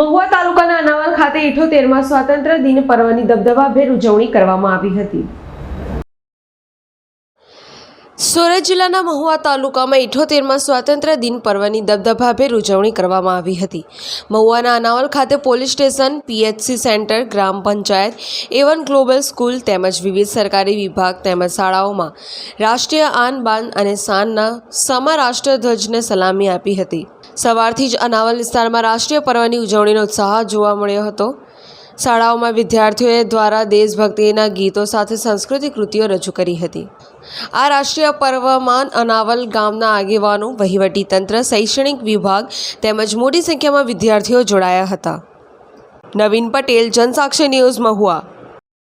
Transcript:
મહુવા તાલુકાના અનાવલ ખાતે ઇઠોતેરમાં સ્વાતંત્ર્ય દિન પર્વની દબદબાભેર ઉજવણી કરવામાં આવી હતી. સુરત જિલ્લાના મહુવા તાલુકામાં ઇઠોતેરમાં સ્વાતંત્ર્ય દિન પર્વની દબદબાભેર ઉજવણી કરવામાં આવી હતી. મહુવાના અનાવલ ખાતે પોલીસ સ્ટેશન, પીએચસી સેન્ટર, ગ્રામ પંચાયત, એવન ગ્લોબલ સ્કૂલ તેમજ વિવિધ સરકારી વિભાગ તેમજ શાળાઓમાં રાષ્ટ્રીય આન બાન અને શાનના સમા રાષ્ટ્રધ્વજને સલામી આપી હતી. સવારથી જ અનાવલ વિસ્તારમાં રાષ્ટ્રીય પર્વની ઉજવણીનો ઉત્સાહ જોવા મળ્યો હતો. શાળાઓમાં વિદ્યાર્થીઓએ દ્વારા દેશભક્તિના ગીતો સાથે સાંસ્કૃતિક કૃતિઓ રજૂ કરી હતી. આ રાષ્ટ્રીય પર્વમાં અનાવલ ગામના આગેવાનો વહીવટીતંત્ર શૈક્ષણિક વિભાગ તેમજ મોટી સંખ્યામાં વિદ્યાર્થીઓ જોડાયા હતા. નવીન પટેલ, જનસાક્ષી ન્યૂઝ મહુવા.